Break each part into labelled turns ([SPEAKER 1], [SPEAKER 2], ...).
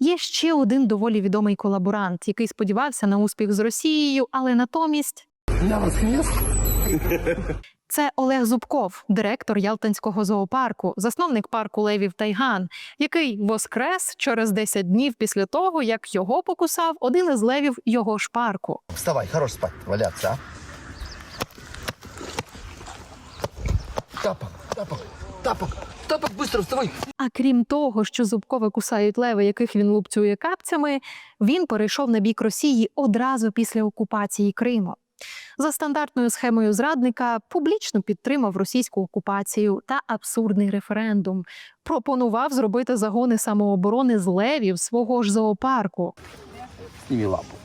[SPEAKER 1] Є ще один доволі відомий колаборант, який сподівався на успіх з Росією, але натомість
[SPEAKER 2] Я вас не
[SPEAKER 1] це Олег Зубков, директор Ялтинського зоопарку, засновник парку левів Тайган, який воскрес через 10 днів після того, як його покусав один із левів його ж парку.
[SPEAKER 2] Вставай, хорош спать, валяться, а? Тапок, тапок, тапок, тапок, быстро вставай.
[SPEAKER 1] А крім того, що Зубкова кусають леви, яких він лупцює капцями, він перейшов на бік Росії одразу після окупації Криму. За стандартною схемою зрадника публічно підтримав російську окупацію та абсурдний референдум. Пропонував зробити загони самооборони з левів свого ж зоопарку.
[SPEAKER 2] Сними лапу.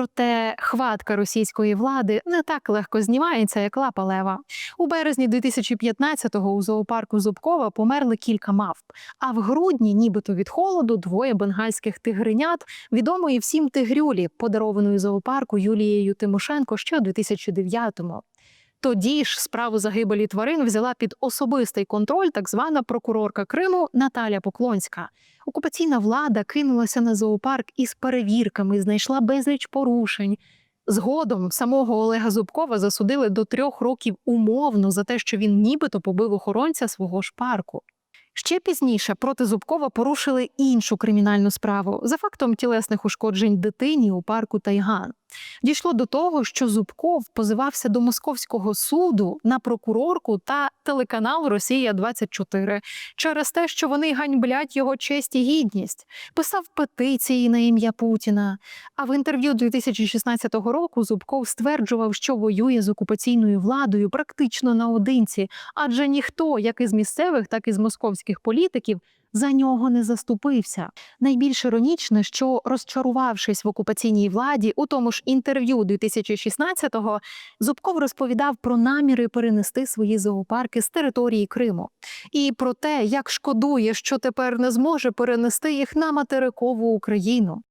[SPEAKER 1] Проте хватка російської влади не так легко знімається, як лапа лева. У березні 2015-го у зоопарку Зубкова померли кілька мавп. А в грудні, нібито від холоду, двоє бенгальських тигренят відомої всім тигрюлі, подарованої зоопарку Юлією Тимошенко ще у 2009-му. Тоді ж справу загибелі тварин взяла під особистий контроль так звана прокурорка Криму Наталя Поклонська. Окупаційна влада кинулася на зоопарк із перевірками, знайшла безліч порушень. Згодом самого Олега Зубкова засудили до трьох років умовно за те, що він нібито побив охоронця свого ж парку. Ще пізніше проти Зубкова порушили іншу кримінальну справу за фактом тілесних ушкоджень дитині у парку Тайган. Дійшло до того, що Зубков позивався до московського суду на прокурорку та телеканал Росія 24 через те, що вони ганьблять його честь і гідність, писав петиції на ім'я Путіна. А в інтерв'ю 2016 року Зубков стверджував, що воює з окупаційною владою практично наодинці, адже ніхто, як із місцевих, так і з московських політиків. За нього не заступився. Найбільш іронічне, що розчарувавшись в окупаційній владі, у тому ж інтерв'ю 2016-го, Зубков розповідав про наміри перенести свої зоопарки з території Криму і про те, як шкодує, що тепер не зможе перенести їх на материкову Україну.